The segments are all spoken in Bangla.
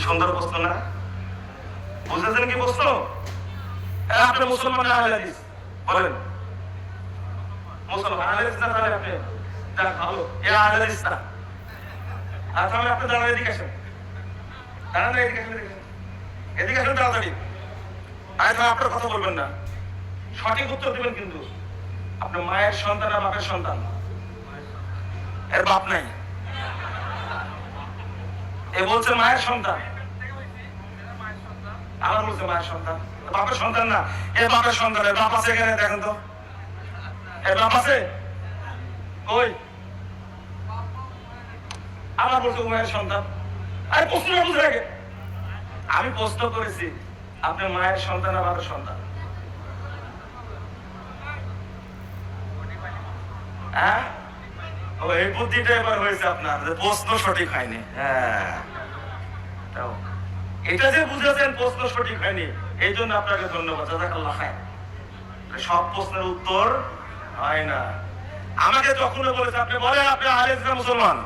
সুন্দর প্রশ্ন না? বুঝেছেন কি প্রশ্ন এ, আপনি মুসলমান না বলেন। মুসলমান আহলে না তাহলে আপনি? ভালো। দাঁড়ান এদিকে এদিকে আপনার কথা বলবেন না। সঠিক উত্তর কিন্তু। আপনার মায়ের সন্তান আর বাপের সন্তান। এর বাপ নাই। এ বলছে মায়ের সন্তান। আমার বলছে মায়ের সন্তান। বাপের সন্তান না। এ বাপের সন্তান। এর বাপ আছে এখানে, দেখেন তো। এর বাপ আছে? ওই বলছে সন্তান। আরে প্রশ্নটা বুঝে রাখে। আমি প্রশ্ন করেছি আপনার মায়ের সন্তান আর বাপের সন্তান? হ্যাঁ? ও এই বুদ্ধিটা এবার হয়েছে আপনার, যে প্রশ্ন সঠিক হয়নি। হ্যাঁ। এটা যে বুঝেছেন প্রশ্ন সঠিক হয়নি, এই জন্য আপনাকে ধন্যবাদ জাজাকাল্লাহ খায় সব প্রশ্নের উত্তর হয় না। আমাকে যখন বলেছে, আপনি বলেন, আপনি না মুসলমান?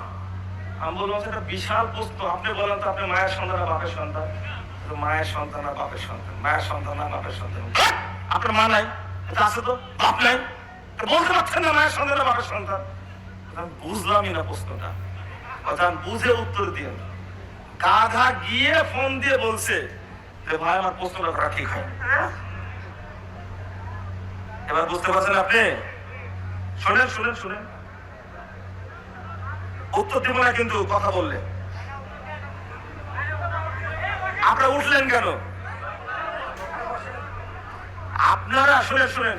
আমি বললাম সেটা বিশাল প্রশ্ন, আপনি বলেন তো, আপনি মায়ের সন্তান আর বাপের সন্তান? মায়ের সন্তান আর বাপের সন্তান, মায়ের সন্তান আর বাপের সন্তান। আপনার মা নাই আছে তো, বাপ নাই? বলতে পারছেন না মায়ের সন্তান আর বাপের সন্তান? বুঝলামই না প্রশ্নটা। কথা আমি বুঝে উত্তর দিয়ে গাধা গিয়ে ফোন দিয়ে বলছে যে, ভাই, আমার প্রশ্নটা করা ঠিক হয় এবার বুঝতে পারছেন আপনি? শুনেন শুনেন শুনেন। উত্তর দিব না কিন্তু, কথা বললে। আপনারা উঠলেন কেন? আপনারা শুনে শুনেন।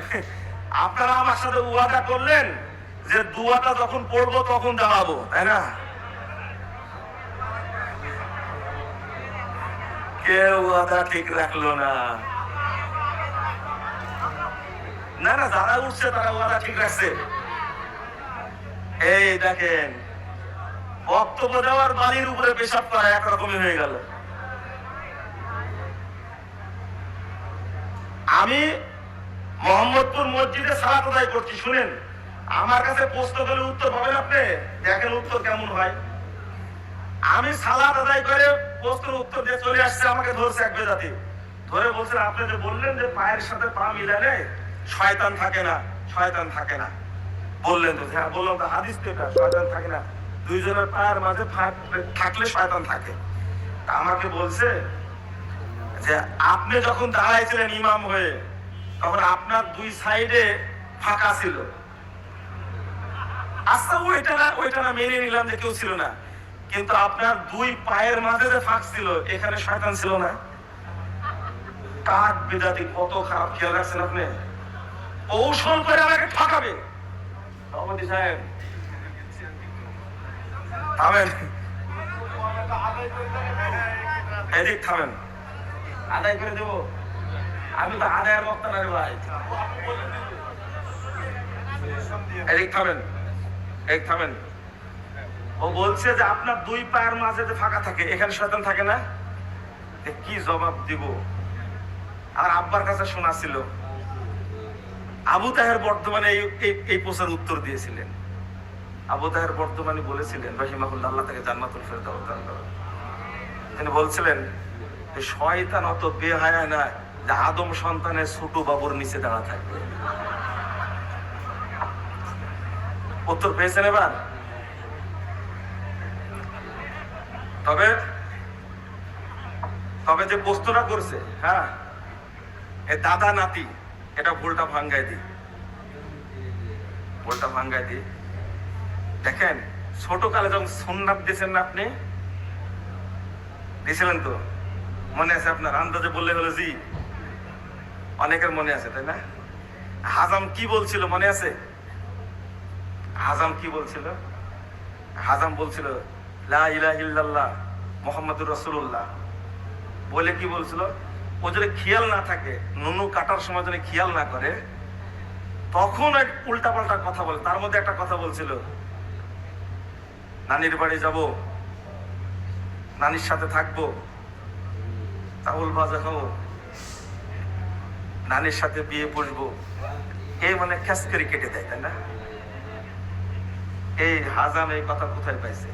আপনারা আমার সাথে ওয়াদা করলেন? যে দুয়াটা যখন পড়ব তখন দাঁড়াবো তাই না? কেউ ওয়াদা ঠিক রাখল না। না না, যারা উঠছে তারা ওয়াদা ঠিক রাখছে। এই দেখেন, বক্তব্য দেওয়ার বাড়ির উপরে পেশাব করা একরকমই হয়ে গেল। আমি মোহাম্মদপুর মসজিদে সালাত আদায় করছি, শুনেন। আমার কাছে প্রশ্ন করলে উত্তর পাবেন আপনি। দেখেন উত্তর কেমন হয়। আমি সালাত আদায় করে প্রশ্নের উত্তর দিয়ে চলে আসছে, আমাকে ধরছে এক বেদাতি। ধরে বলছেন, আপনি যে বললেন যে পায়ের সাথে পা মিলালে শয়তান থাকে না, শয়তান থাকে না। বললেন তো হ্যাঁ বললাম তো, হাদিস তো এটা, শয়তান থাকে না। দুইজনের পায়ের মাঝে থাকলে শয়তান থাকে। আমাকে বলছে যে, আপনি যখন দাঁড়াইছিলেন ইমাম হয়ে, তখন আপনার দুই সাইডে ফাঁকা ছিল। আচ্ছা ওইটা না ওইটা না মেনে নিলাম যে কেউ ছিল না। কিন্তু আপনার দুই পায়ের মাঝে যে ফাঁক ছিল, এখানে শয়তান ছিল না। কাক বিদাতি কত খারাপ খেয়াল রাখছেন আপনি? কৌশল করে আমাকে ঠকাবে। সভাপতি সাহেব। থামেন। এদিক থামেন। আদায় করে দেবো। আমি তো আদায়ের বক্তা না রে ভাই। এদিক থামেন। এদিক থামেন। ও বলছে যে আপনার দুই পায়ের মাঝে যে ফাঁকা থাকে, এখানে শয়তান থাকে না? কি জবাব দিব? আর আব্বার কাছে শোনা ছিল, আবু তাহের বর্তমানে এই, এই- এই প্রশ্নের উত্তর দিয়েছিলেন। আবু তাহের বর্তমানে বলেছিলেন, রহিমাহুল্লাহ, আল্লাহ তাকে জান্নাতুল করুন। তিনি বলছিলেন শয়তান অত বেহায়া না যে আদম সন্তানের ছোট বাবুর নিচে দাঁড়া থাকবে। উত্তর পেয়েছেন এবার? তবে তবে যে প্রশ্নটা করছে হ্যাঁ? এ দাদা নাতি, এটা ভুলটা ভাঙ্গাই দি ভুলটা ভাঙ্গাই দি দেখেন ছোট কালে যখন সোননাথ দিয়েছেন না আপনি? দিয়েছিলেন তো? মনে আছে আপনার? আন্দাজে বললে হলো জি। অনেকের মনে আছে, তাই না? হাজাম কি বলছিল, মনে আছে? হাজাম কি বলছিল? হাজাম বলছিল, লা ইলাহা ইল্লাল্লাহ মোহাম্মদুর রসুল্লাহ বলে কি বলছিল? ও যদি খেয়াল না থাকে, নুনু কাটার সময় যদি খেয়াল না করে, তখন এক উল্টা পাল্টা কথা বলে, তার মধ্যে একটা কথা বলছিল, নানির বাড়ি যাব, নানির সাথে থাকব, চাউল ভাজা খাব, নানির সাথে বিয়ে পড়ব এই মানে খ্যাস করে কেটে দেয়, তাই না? এই হাজাম এই কথা কোথায় পাইছে?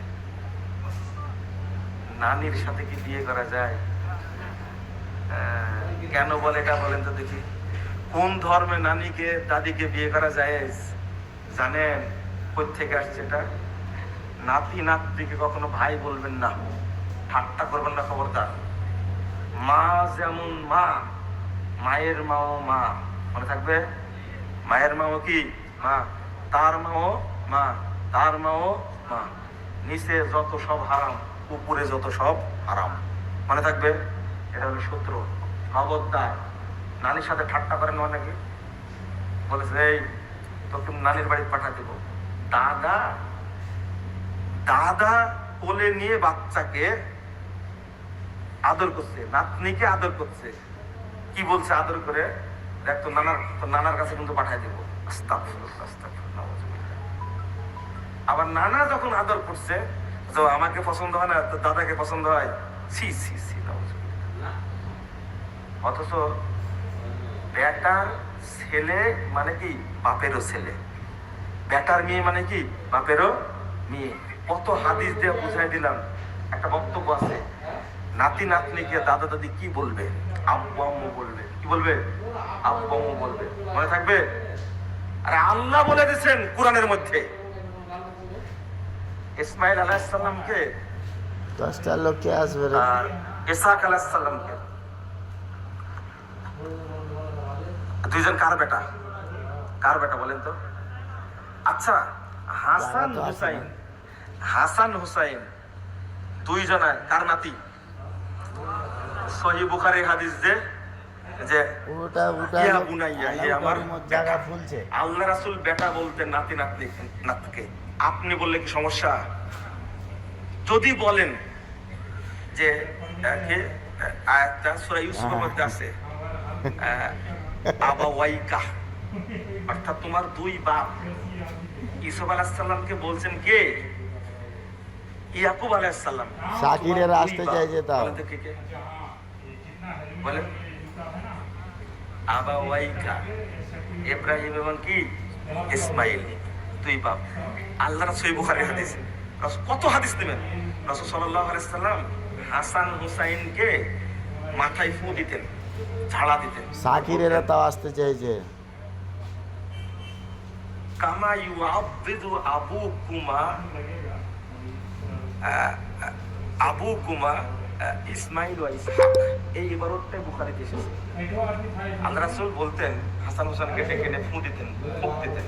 নানির সাথে কি বিয়ে করা যায়? কেন বলে এটা বলেন তো দেখি। কোন ধর্মে নানিকে, দাদিকে বিয়ে করা যায়? জানেন থেকে আসছে এটা? নাতি নাতনিকে কখনো ভাই বলবেন না। ঠাট্টা করবেন না খবরদার। মা যেমন মা, মায়ের মাও মা। মনে থাকবে? মায়ের মাও কি? মা। তার মাও মা। তার মাও মা নিচে যত সব হারাম উপরে যত সব হারাম। মনে থাকবে? এটা হলো সূত্র। খবরদার নানির সাথে ঠাট্টা করেন অনেকে বলেছে এই তোকে নানির বাড়ি পাঠা দেব। দাদা? দাদা কোলে নিয়ে বাচ্চাকে আদর করছে। নাতনিকে আদর করছে। কি বলছে আদর করে? দেখ তো নানার তোর নানার কাছে কিন্তু পাঠাই দেবো। আস্তাগফিরুল্লাহ, নাউযুবিল্লাহ। আবার নানা যখন আদর করছে তো আমাকে পছন্দ হয় না দাদাকে পছন্দ হয়। সি সি সি অথচ বেটার ছেলে মানে কি? বাপেরও ছেলে। বেটার মেয়ে মানে কি? বাপেরও মেয়ে। কত হাদিস দিয়ে বুঝাই দিলাম। একটা বক্তব্য আছে। নাতি নাতনিকে দাদা দাদি কি বলবে? আব্বু আম্মু বলবে। কি বলবে? আব্বু আম্মু বলবে। মনে থাকবে? আরে আল্লাহ বলে দিয়েছেন কোরআনের মধ্যে। ইসমাইল আলাহিসাল্লামকে দশটা লোক কে আসবে আর ইসাক আলাহিসাল্লামকে দুইজন কার বেটা? কার বেটা বলেন তো? আচ্ছা হাসান হুসাইন। হাসান হুসাইন দুইজনা কার নাতি? সহি বুখারি হাদিস যে যে ওটা ওটা ইয়া বুনাইয়া, হে আমার জায়গা ফুলছে। আল্লাহ রাসূল বেটা বলতে নাতি নাতনি নাতকে। আপনি বললে কি সমস্যা? যদি বলেন যে আয়াতটা সূরা ইউসুফের মধ্যে আছে আবা ওয়াইকা অর্থাৎ তোমার দুই বাপ। ইউসুফ আলাইহিস সালামকে বলছেন কে? ইয়াকুব তোমার দুই আসতে কে কে? বলেন। আবা ওয়াইকা ইব্রাহিম এবং কি? ইসমাইল। বাপ আল্লাহ রাসূল বুখারী হাদিস। কত হাদিস নেবেন রাসূল সাল্লাল্লাহু আলাইহি সাল্লাম হাসান হুসাইনকে মাথায় ফু দিতেন ঝাড়া দিতেন। শাকিরেরা তাও আসতে চাইছে কামা ইউআবিদু আবুকুমা আহ, আবুকুমা আহ, ইসমাইল ওয়া ইসহাক। এই ইবারতটাই বুখারীতে এসেছে। আল্লাহ রাসূল বলতেন হাসান হোসেনকে ডেকে এনে ফু দিতেন ফুক দিতেন।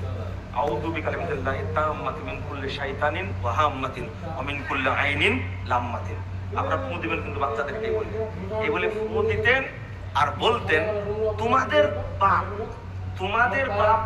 আউযু বিকালিমাতিল্লাহি তাম্মাতি মিন কুল্লি শাইতানিন ওয়া হাম্মাতিন ওয়া মিন কুল্লি আইনিন লাম্মাতিন। আপনারা ফু দিবেন কিন্তু বাচ্চাদেরকে এই এই বলে ফু দিতেন আর বলতেন, তোমাদের বাপ তোমাদের বাপ